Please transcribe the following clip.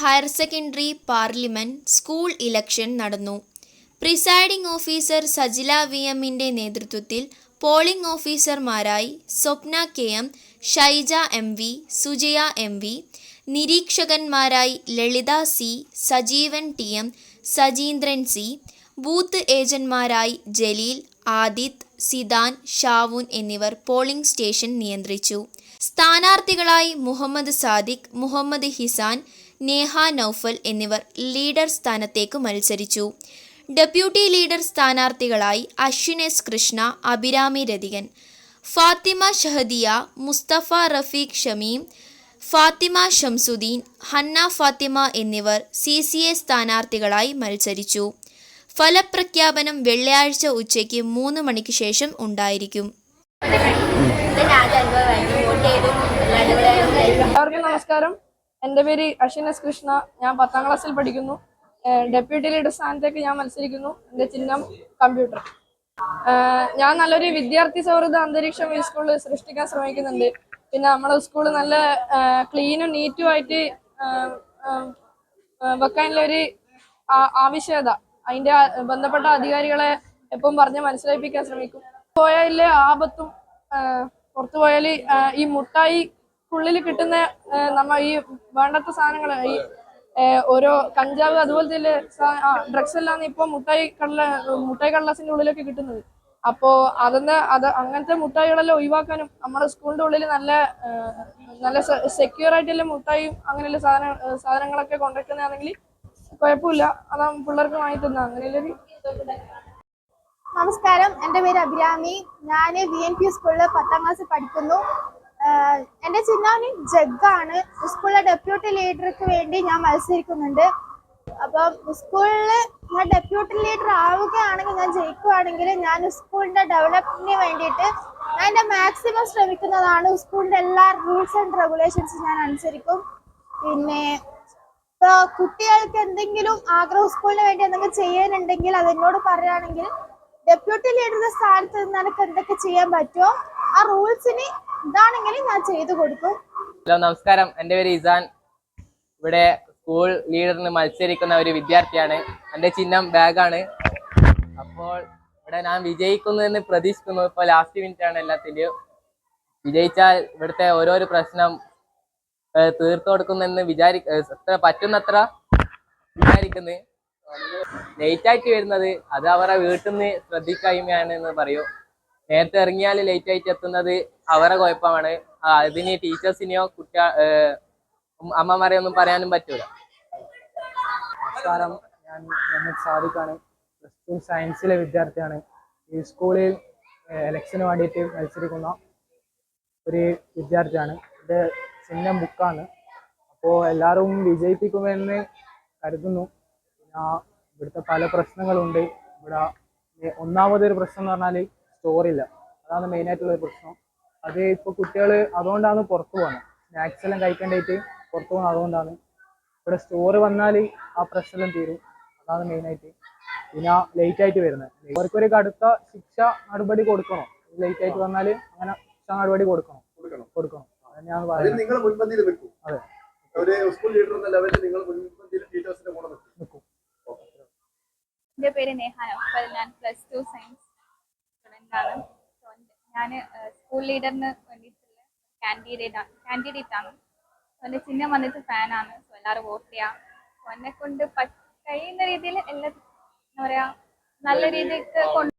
Higher secondary parliament school election നടന്നു. Presiding officer Sajila V എമ്മിന്റെ നേതൃത്വത്തിൽ polling ഓഫീസർമാരായി Swapna K M Shaija M V Sujaya M V നിരീക്ഷകന്മാരായി Lalitha C Sajeevan T M Sajeendran C booth ഏജന്റ്മാരായി Jaleel Adith Sidan ഷാവൂൻ എന്നിവർ polling station നിയന്ത്രിച്ചു. സ്ഥാനാർത്ഥികളായി മുഹമ്മദ് സാദിഖ് മുഹമ്മദ് ഹിസാൻ നേഹ നൌഫൽ എന്നിവർ leader സ്ഥാനത്തേക്ക് മത്സരിച്ചു. Deputy leader സ്ഥാനാർത്ഥികളായി Ashwin S Krishna Abhirami Rathikan Fathima Shahadiya Musthafa Rafeeq Shameem Fathima Shamsuddin Hanna Fathima എന്നിവർ സി സി എ സ്ഥാനാർത്ഥികളായി മത്സരിച്ചു. ഫലപ്രഖ്യാപനം വെള്ളിയാഴ്ച ഉച്ചയ്ക്ക് മൂന്ന് മണിക്ക് ശേഷം ഉണ്ടായിരിക്കും. എല്ലാവർക്കും നമസ്കാരം. എന്റെ പേര് അശ്വിൻ എസ് കൃഷ്ണ. ഞാൻ പത്താം ക്ലാസ്സിൽ പഠിക്കുന്നു. ഡെപ്യൂട്ടി ലീഡർ സ്ഥാനത്തേക്ക് ഞാൻ മത്സരിക്കുന്നു. എന്റെ ചിഹ്നം കമ്പ്യൂട്ടർ. ഞാൻ നല്ലൊരു വിദ്യാർത്ഥി സൗഹൃദ അന്തരീക്ഷം ഈ സ്കൂളിൽ സൃഷ്ടിക്കാൻ ശ്രമിക്കുന്നുണ്ട്. പിന്നെ നമ്മുടെ സ്കൂൾ നല്ല ക്ലീനും നീറ്റും ആയിട്ട് വെക്കാനുള്ളൊരു ആവശ്യകത. അതിന്റെ ബന്ധപ്പെട്ട അധികാരികളെ എപ്പം പറഞ്ഞ് മനസ്സിലാക്കിക്കാൻ ശ്രമിക്കും. പോയാലേ ആപത്തും പുറത്തു പോയാൽ ഈ മുട്ടായിക്കുള്ളിൽ കിട്ടുന്ന നമ്മ ഈ വേണ്ടാത്ത സാധനങ്ങൾ ഈ ഓരോ കഞ്ചാവ് അതുപോലത്തെ ഡ്രഗ്സ് എല്ലാം ഇപ്പൊ മുട്ടായി കടല മുട്ടായി കടലാസിന്റെ ഉള്ളിലൊക്കെ കിട്ടുന്നത്. അപ്പോ അതെന്ന് അത് അങ്ങനത്തെ മുട്ടായികളെല്ലാം ഒഴിവാക്കാനും നമ്മുടെ സ്കൂളിന്റെ ഉള്ളിൽ നല്ല നല്ല സെക്യൂർ ആയിട്ടുള്ള മുട്ടായും അങ്ങനെയുള്ള സാധന സാധനങ്ങളൊക്കെ കൊണ്ടുവയ്ക്കുന്നതാണെങ്കിൽ കുഴപ്പമില്ല. അതാ പിള്ളേർക്ക് വാങ്ങി തന്ന. അങ്ങനെയുള്ളൊരു നമസ്കാരം. എന്റെ പേര് അഭിരാമി. ഞാൻ വി എൻ പി സ്കൂളിൽ പത്താം ക്ലാസ്സിൽ പഠിക്കുന്നു. എന്റെ ജഗ് ജഗ്ഗാണ്. സ്കൂളിലെ ഡെപ്യൂട്ടി ലീഡർക്ക് വേണ്ടി ഞാൻ മത്സരിക്കുന്നുണ്ട്. അപ്പം സ്കൂളിൽ ഞാൻ ഡെപ്യൂട്ടി ലീഡർ ആവുകയാണെങ്കിൽ ഞാൻ ജയിക്കുകയാണെങ്കിൽ ഞാൻ സ്കൂളിന്റെ ഡെവലപ്മെന്റിന് വേണ്ടിയിട്ട് ഞാൻ എന്റെ മാക്സിമം ശ്രമിക്കുന്നതാണ് സ്കൂളിന്റെ എല്ലാ റൂൾസ് ആൻഡ് റെഗുലേഷൻസ് ഞാൻ അനുസരിക്കും. പിന്നെ ഇപ്പൊ കുട്ടികൾക്ക് എന്തെങ്കിലും ആഗ്രഹ സ്കൂളിന് വേണ്ടി എന്തെങ്കിലും ചെയ്യാനുണ്ടെങ്കിൽ അത് എന്നോട് പറയുകയാണെങ്കിൽ ഡെപ്യൂട്ടി ലീഡറുടെ സ്ഥാനത്ത് നിന്ന് എനിക്ക് എന്തൊക്കെ ചെയ്യാൻ പറ്റുമോ? ആ റൂൾസിന് ഇതാണെങ്കിൽ ഞാൻ ചെയ്തു കൊടുക്കും. ഹലോ നമസ്കാരം. എന്റെ പേര് ഇസാൻ. ഇവിടെ സ്കൂൾ ലീഡറിന് മത്സരിക്കുന്ന ഒരു വിദ്യാർത്ഥിയാണ്. എന്റെ ചിഹ്നം ബാഗാണ്. അപ്പോൾ ഇവിടെ ഞാൻ വിജയിക്കുന്നു എന്ന് പ്രതീക്ഷിക്കുന്നു. ഇപ്പോൾ ലാസ്റ്റ് മിനിറ്റ് ആണ് എല്ലാത്തിന്റെയും. വിജയിച്ചാൽ ഇവിടുത്തെ ഓരോരോ പ്രശ്നം തീർത്തു കൊടുക്കുന്നെന്ന് വിചാരി എത്ര പറ്റുന്നത്ര ലേറ്റ് ആയിട്ട് വരുന്നത് അത് അവരുടെ വീട്ടിൽ നിന്ന് ശ്രദ്ധിക്കായ്മയാണ് എന്ന് പറയൂ. നേരത്തെ ഇറങ്ങിയാൽ ലേറ്റ് ആയിട്ട് എത്തുന്നത് അവരെ കുഴപ്പമാണ്. അതിന് ടീച്ചേഴ്സിനെയോ കുട്ടിക അമ്മമാരെ ഒന്നും പറയാനും പറ്റൂല. നമസ്കാരം. ഞാൻ മുഹമ്മദ് സാദിഖാണ്. പ്ലസ് ടു സയൻസിലെ വിദ്യാർത്ഥിയാണ്. ഈ സ്കൂളിൽ എലക്ഷന് വേണ്ടിയിട്ട് മത്സരിക്കുന്ന ഒരു വിദ്യാർത്ഥിയാണ്. എന്റെ ചിഹ്നം ബുക്കാണ് അപ്പോൾ എല്ലാവരും വിജയിപ്പിക്കുമെന്ന് കരുതുന്നു. ഇവിടുത്തെ പല പ്രശ്നങ്ങളുണ്ട്. ഇവിടെ ഒന്നാമതൊരു പ്രശ്നം എന്ന് പറഞ്ഞാൽ സ്റ്റോറില്ല അതാണ് മെയിനായിട്ടുള്ള ഒരു പ്രശ്നം. അത് ഇപ്പോൾ കുട്ടികൾ അതുകൊണ്ടാണ് പുറത്തു പോകുന്നത് സ്നാക്സ് എല്ലാം കഴിക്കേണ്ടിയിട്ട് പുറത്തു പോകുന്നത് അതുകൊണ്ടാണ്. ഇവിടെ സ്റ്റോർ വന്നാൽ ആ പ്രശ്നം തീരും. അതാണ് മെയിൻ ആയിട്ട്. പിന്നെ ലേറ്റ് ആയിട്ട് വരുന്നത് അവർക്കൊരു കടുത്ത ശിക്ഷ നടപടി കൊടുക്കണം. ലേറ്റ് ആയിട്ട് വന്നാൽ അങ്ങനെ ശിക്ഷ നടപടി കൊടുക്കണം. കൊടുക്കണം. കൊടുക്കണം. അതന്നെയാണ് പറയുന്നത്. അതെ. എന്റെ പേര് നേഹ നൗഫൽ ഞാൻ പ്ലസ് ടു സയൻസ് സ്റ്റുഡന്റ് ആണ്. ഞാൻ സ്കൂൾ ലീഡറിന് വേണ്ടിയിട്ടുള്ള കാൻഡിഡേറ്റ് കാൻഡിഡേറ്റ് ആണ്. എന്റെ ചിഹ്നം വന്നിട്ട് ഫാനാണ് സോ എല്ലാവരും വോട്ട് ചെയ്യാം. എന്നെ കൊണ്ട് കഴിയുന്ന രീതിയിൽ എല്ലാ എന്താ പറയുക നല്ല രീതിക്ക് കൊണ്ടു